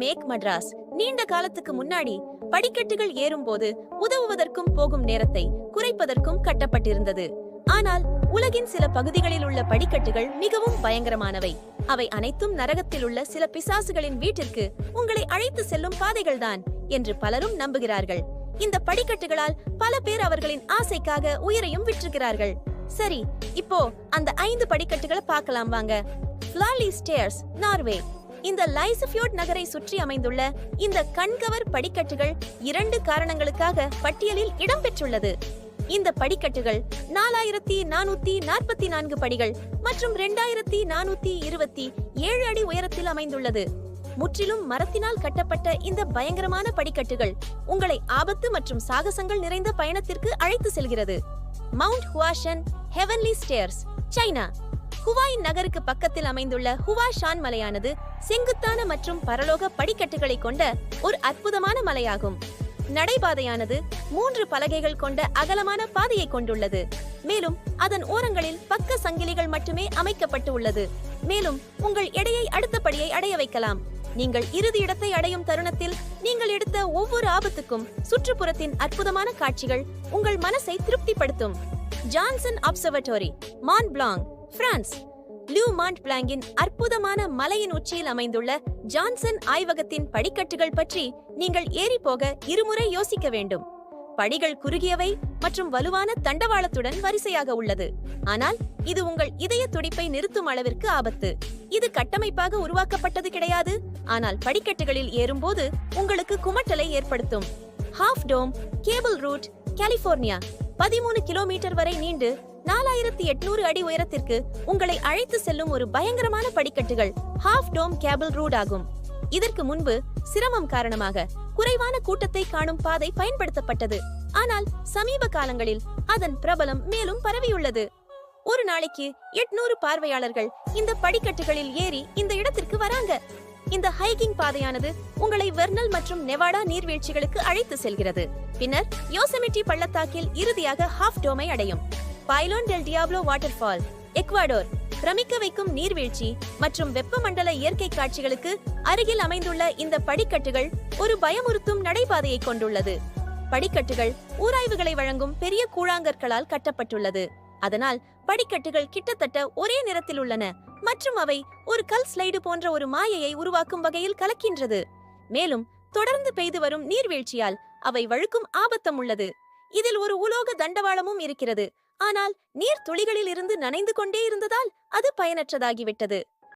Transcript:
Make Madras. நீண்ட காலத்துக்கு முன்னாடி படிக்கட்டுகள் ஏறும்போது உதவுவதற்கும் போகும் நேரத்தை குறைப்பதற்கும் கட்டப்பட்டிருந்தது. ஆனால் உலகின் சில பகுதிகளில் உள்ள படிக்கட்டுகள் மிகவும் பயங்கரமானவை. அவை அனைத்தும் நரகத்தில் உள்ள சில பிசாசுகளின் வீட்டிற்கு உங்களை அழைத்து செல்லும் பாதைகள்தான் என்று பலரும் நம்புகிறார்கள். இந்த படிக்கட்டுகளால் பல பேர் அவர்களின் ஆசைக்காக உயிரையும் விற்றுகிறார்கள் சரி இப்போ அந்த ஐந்து படிக்கட்டுகளை பார்க்கலாம் வாங்க. ஃபிளாலி ஸ்டேர்ஸ் நார்வே இந்த லைசஃபியோட் நகரை சுற்றி அமைந்துள்ள இந்த கண்கவர் படிக்கட்டுகள் இரண்டு காரணங்களுக்காக பட்டியலில் இடம்பெற்றுள்ளது. இந்த படிக்கட்டுகள் நாலாயிரத்தி நானூத்தி நாற்பத்தி நான்கு படிகள் மற்றும் இரண்டாயிரத்தி நானூத்தி இருபத்தி ஏழு அடி உயரத்தில் அமைந்துள்ளது. முற்றிலும் மரத்தினால் கட்டப்பட்ட இந்த பயங்கரமான படிக்கட்டுகள் உங்களை ஆபத்து மற்றும் சாகசங்கள் நிறைந்த பயணத்திற்கு அழைத்து செல்கிறது. Mount Huashan heavenly stairs China ஹுவாய் நகருக்கு பக்கத்தில் அமைந்துள்ள ஹுவா ஷான் மலையானது செங்குத்தான மற்றும் பரலோக படிக்கட்டுகளை கொண்ட ஒரு அற்புதமான மலையாகும். நடைபாதையானது மூன்று பலகைகள் கொண்ட அகலமான பாதையை கொண்டுள்ளது. மேலும் அதன் ஓரங்களில் பக்க சங்கிலிகள் மட்டுமே அமைக்கப்பட்டு உள்ளது. மேலும் உங்கள் எடையை அடுத்தபடியை அடைய வைக்கலாம். நீங்கள் இறுதி இடத்தை அடையும் தருணத்தில் நீங்கள் எடுத்த ஒவ்வொரு ஆபத்துக்கும் சுற்றுப்புறத்தின் அற்புதமான காட்சிகள் உங்கள் மனசை திருப்திப்படுத்தும். Johnson observatory Mont Blanc France. Liu Mont பிளாங்கின் அற்புதமான மலையின் உச்சியில் அமைந்துள்ள ஜான்சன் ஆய்வகத்தின் படிக்கட்டுகள் பற்றி நீங்கள் ஏறி போக இருமுறை யோசிக்க வேண்டும். படிகள் குறுகியவை மற்றும் வலுவான தண்டவாளத்துடன் வரிசையாக உள்ளது. ஆனால் இது உங்கள் இதய துடிப்பை நிறுத்தும் அளவிற்கு ஆபத்து. இது கட்டமைப்பாக உருவாக்கப்பட்டது கிடையாது. ஆனால் படிக்கட்டுகளில் ஏறும்போது உங்களுக்கு குமட்டலை ஏற்படுத்தும். Half dome cable route California பதிமூணு கிலோமீட்டர் வரை நீண்டு ஆயிரத்தி எட்நூறு அடி உயரத்திற்கு உங்களை அழைத்து செல்லும் ஒரு பயங்கரமான படிக்கட்டுகள் ஹாஃப் டோம் கேபிள் ரூட் ஆகும். இதற்கு முன்பு சிரமம் காரணமாக குறைவான கூட்டத்தை காணும் பாதை பயன்படுத்தப்பட்டது. ஆனால் சமீப காலங்களில் அதன் பிரபலம் மேலும் பரவியுள்ளது. ஒரு நாளைக்கு எட்நூறு பார்வையாளர்கள் இந்த படிக்கட்டுகளில் ஏறி இந்த இடத்திற்கு வராங்க. இந்த ஹைகிங் பாதையானது உங்களை வெர்னல் மற்றும் நெவாடா நீர்வீழ்ச்சிகளுக்கு அழைத்து செல்கிறது. பின்னர் யோசமிட்டி பள்ளத்தாக்கில் இறுதியாக ஹாஃப் டோமை அடையும். Pailon del Diablo waterfall Ecuador பிரமிக்க வைக்கும் நீர்வீழ்ச்சி மற்றும் வெப்பமண்டல இயற்கை காட்சிகளுக்கு அருகில் அமைந்துள்ள இந்த படிக்கட்டுகள் ஒரு பயமுறுத்தும் நடைபாதையை கொண்டுள்ளது. படிக்கட்டுகள் ஊராய்வுகளை வழங்கும் பெரிய கூழாங்கற்களால் கட்டப்பட்டுள்ளது. அதனால் படிக்கட்டுகள் கிட்டத்தட்ட ஒரே நிறத்தில் உள்ளன மற்றும் அவை ஒரு கல் ஸ்லைடு போன்ற ஒரு மாயையை உருவாக்கும் வகையில் கலக்கின்றது. மேலும் தொடர்ந்து பெய்து வரும் நீர்வீழ்ச்சியால் அவை வழுக்கும் ஆபத்தம் உள்ளது. இதில் ஒரு உலோக தண்டவாளமும் இருக்கிறது. ஆனால் நீர் துளிகளில் இருந்து நனைந்து கொண்டே இருந்ததால் அது பயனற்றதாகிவிட்டது.